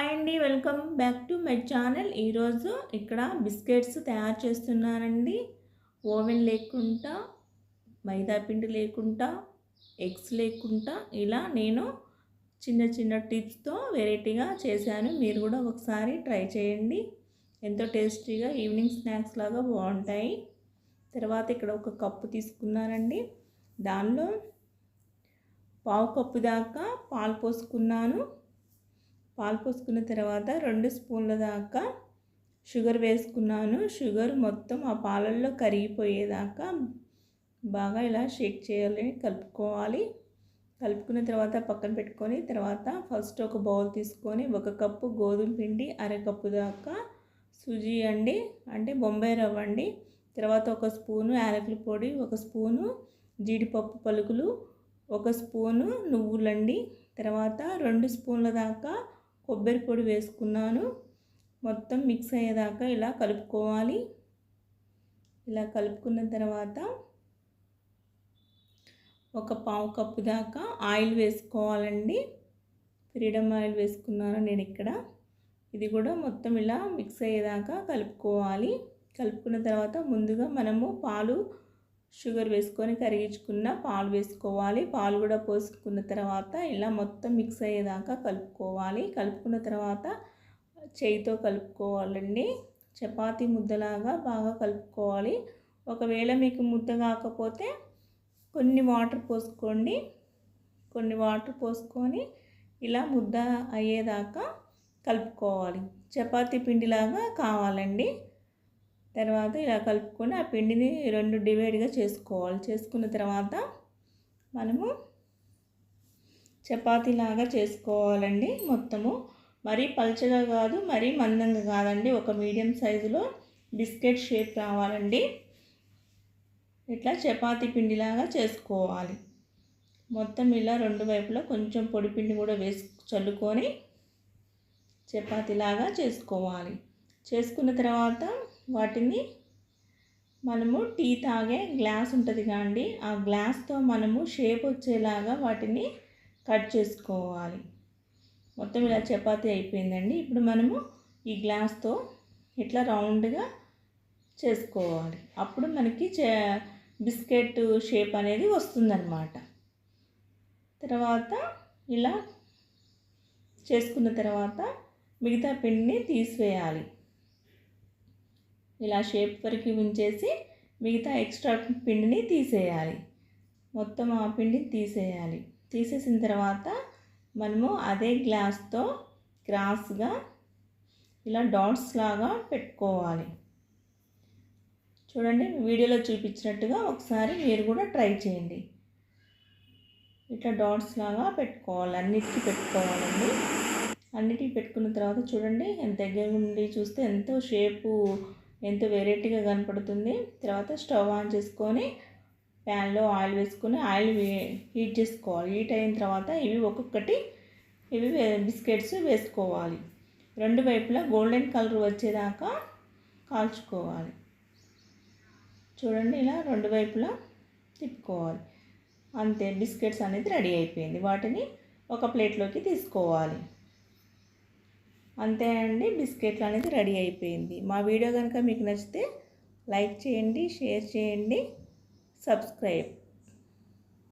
Hi అండి welcome back to my channel. ఈరోజు ఇక్కడ బిస్కెట్స్ తయారు చేస్తున్నానండి. ఓవెన్ లేకుండా మైదా పిండి లేకుండా ఎగ్స్ లేకుండా ఇలా నేను చిన్న చిన్న టిప్స్తో వెరైటీగా చేశాను. మీరు కూడా ఒకసారి ట్రై చేయండి. ఎంతో టేస్టీగా ఈవినింగ్ స్నాక్స్ లాగా బాగుంటాయి. తర్వాత ఇక్కడ ఒక కప్పు తీసుకున్నానండి. దానిలో పావు కప్పు దాకా పాలు పోసుకున్నాను. పాలు పోసుకున్న తర్వాత రెండు స్పూన్ల దాకా షుగర్ వేసుకున్నాను. షుగర్ మొత్తం ఆ పాలల్లో కరిగిపోయేదాకా బాగా ఇలా షేక్ చేయాలి కలుపుకోవాలి. కలుపుకున్న తర్వాత పక్కన పెట్టుకొని తర్వాత ఫస్ట్ ఒక బౌల్ తీసుకొని ఒక కప్పు గోధుమ పిండి అరకప్పు దాకా సుజీ అండి అంటే బొంబాయి రవ్వ అండి. తర్వాత ఒక స్పూను యాలకుల పొడి ఒక స్పూను జీడిపప్పు పలుకులు ఒక స్పూను నువ్వులండి. తర్వాత రెండు స్పూన్ల దాకా కొబ్బరి పొడి వేసుకున్నాను. మొత్తం మిక్స్ అయ్యేదాకా ఇలా కలుపుకోవాలి. ఇలా కలుపుకున్న తర్వాత ఒక పావు కప్పు దాకా ఆయిల్ వేసుకోవాలండి. ఫ్రీడమ్ ఆయిల్ వేసుకున్నాను నేను ఇక్కడ. ఇది కూడా మొత్తం ఇలా మిక్స్ అయ్యేదాకా కలుపుకోవాలి. కలుపుకున్న తర్వాత ముందుగా మనము పాలు షుగర్ వేసుకొని కరిగించుకున్న పాలు వేసుకోవాలి. పాలు కూడా పోసుకున్న తర్వాత ఇలా మొత్తం మిక్స్ అయ్యేదాకా కలుపుకోవాలి. కలుపుకున్న తర్వాత చేయితో కలుపుకోవాలండి. చపాతి ముద్దలాగా బాగా కలుపుకోవాలి. ఒకవేళ మీకు ముద్ద కాకపోతే కొన్ని వాటర్ పోసుకోండి. కొన్ని వాటర్ పోసుకొని ఇలా ముద్ద అయ్యేదాకా కలుపుకోవాలి. చపాతీ పిండిలాగా కావాలండి. తర్వాత ఇలా కలుపుకొని ఆ పిండిని రెండు డివైడ్గా చేసుకోవాలి. చేసుకున్న తర్వాత మనము చపాతీలాగా చేసుకోవాలండి మొత్తము. మరీ పల్చగా కాదు మరీ మందంగా కాదండి. ఒక మీడియం సైజులో బిస్కెట్ షేప్ రావాలండి. ఇట్లా చపాతీ పిండిలాగా చేసుకోవాలి. మొత్తం ఇలా రెండు వైపులా కొంచెం పొడి పిండి కూడా వేసు చల్లుకొని చపాతీలాగా చేసుకోవాలి. చేసుకున్న తర్వాత వాటిని మనము టీ తాగే గ్లాస్ ఉంటుంది కాండి. ఆ గ్లాస్తో మనము షేప్ వచ్చేలాగా వాటిని కట్ చేసుకోవాలి. మొత్తం ఇలా చపాతి అయిపోయిందండి. ఇప్పుడు మనము ఈ గ్లాస్తో ఇట్లా రౌండ్గా చేసుకోవాలి. అప్పుడు మనకి బిస్కెట్ షేప్ అనేది వస్తుందన్నమాట. తర్వాత ఇలా చేసుకున్న తర్వాత మిగతా పిండిని తీసివేయాలి. ఇలా షేప్ వరకు ఉంచేసి మిగతా ఎక్స్ట్రా పిండిని తీసేయాలి. మొత్తం ఆ పిండిని తీసేయాలి. తీసేసిన తర్వాత మనము అదే గ్లాస్తో క్రాస్గా ఇలా డాట్స్ లాగా పెట్టుకోవాలి. చూడండి వీడియోలో చూపించినట్టుగా ఒకసారి మీరు కూడా ట్రై చేయండి. ఇట్లా డాట్స్ లాగా పెట్టుకోవాలి. అన్నిటికీ పెట్టుకోవాలండి. అన్నిటికీ పెట్టుకున్న తర్వాత చూడండి ఎంత దగ్గర ఉండి చూస్తే ఎంతో షేపు ఎంతో వెరైటీగా కనపడుతుంది? తర్వాత స్టవ్ ఆన్ చేసుకొని ప్యాన్లో ఆయిల్ వేసుకొని ఆయిల్ హీట్ చేసుకోవాలి. హీట్ అయిన తర్వాత ఇవి ఒక్కొక్కటి ఇవి బిస్కెట్స్ వేసుకోవాలి. రెండు వైపులా గోల్డెన్ కలర్ వచ్చేదాకా కాల్చుకోవాలి. చూడండి ఇలా రెండు వైపులా తిప్పుకోవాలి. అంతే బిస్కెట్స్ అనేది రెడీ అయిపోయింది. వాటిని ఒక ప్లేట్లోకి తీసుకోవాలి. అంతే అండి బిస్కెట్లు అనేది రెడీ అయిపోయింది. మా వీడియో కనుక మీకు నచ్చితే లైక్ చేయండి షేర్ చేయండి సబ్స్క్రైబ్.